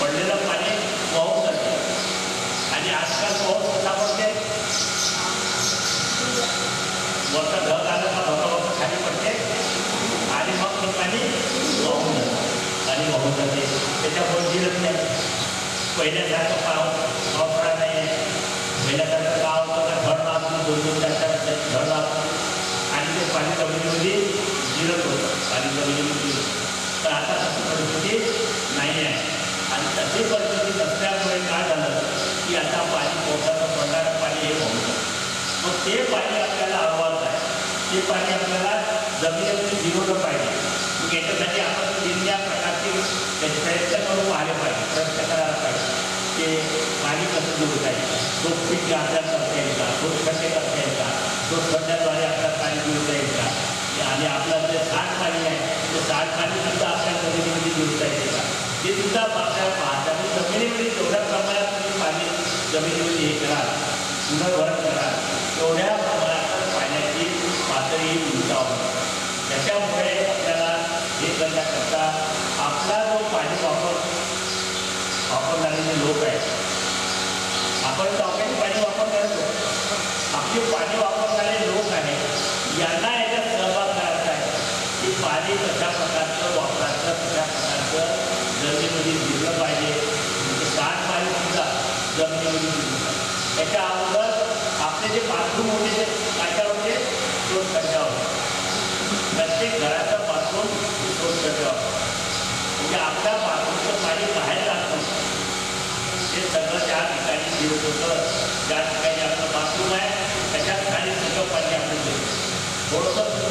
पडलेलं पाणी वाहून जाते. आणि आजकाल पाऊस कसा पडते वरचा ढग आलं का ढगावरचं खाली पडते आणि मग ते पाणी वाहून जातं. आणि वाहून जाते. त्याच्यामुळे जिरत नाही. पहिल्यासारखं पाऊस वापरा नाही आहे पहिल्यासारखं गाव होतं का धड लागतो दोन दोन चार चार धड लागतो आणि ते पाणी जमिनीमध्ये जिरत होतं. पाणी जमिनीमध्ये तर आता तशी परिस्थिती नाही आहे परिस्थिती नसल्यामुळे काय झालं की आता पाणी पोटाचं पडणारं पाणी हे वाहून मग ते पाणी आपल्याला हरवायचं आहे ते पाणी आपल्याला जमिनीमध्ये जिरवलं पाहिजे मग याच्यासाठी आपण दिलेल्या प्रकारचे त्याचे प्रयत्न करून आले पाहिजे प्रयत्न करायला पाहिजे ते पाणी कसं जिरवता येईल तो पीक आपल्याला करता येईल का तो खड्डे करता येईल का तो खड्ड्याद्वारे आपल्याला पाणी जिरवता येईल का आणि आपलं जे साठ पाणी आहे ते साठ पाणी सुद्धा आपल्या जमिनीमध्ये जिरवता येईल का ते सुद्धा आपल्या पाहता आणि जमिनीमध्ये जेवढ्या प्रमाणात तुम्ही पाणी जमिनीमध्ये करा कराल पुनर्भरण करा तेवढ्या प्रमाणात पाण्याची पातळी उंचावली त्याच्यामुळे आपल्याला हे करण्याकरता आपला जो पाणी वापर वापरणारे जे लोक आहेत आपण टॉकेट पाणी वापर करतो आपले पाणी वापरणारे लोक आहेत यांना याच्यात सहभाग करायचा आहे की पाणी कशा प्रकारचं वापरायचं कशा प्रकारचं जमिनीमध्ये जिरलं पाहिजे म्हणजे साठ पाणी सुद्धा जमिनीमध्ये जिरलं पाहिजे त्याच्या अगोदर आपले जे बाथरूम होते ते कशा होते दोन कशा होते. प्रत्येक घराचा बाथरूम दोन कशा होता. म्हणजे आपल्या बाथरूमचं पाणी बाहेर लागतं ते सगळं ज्या ठिकाणी जिरत होतं ज्या ठिकाणी आपलं बाथरूम आहे त्याच्या ठिकाणी सगळं पाणी आपण जिरतं थोडंसं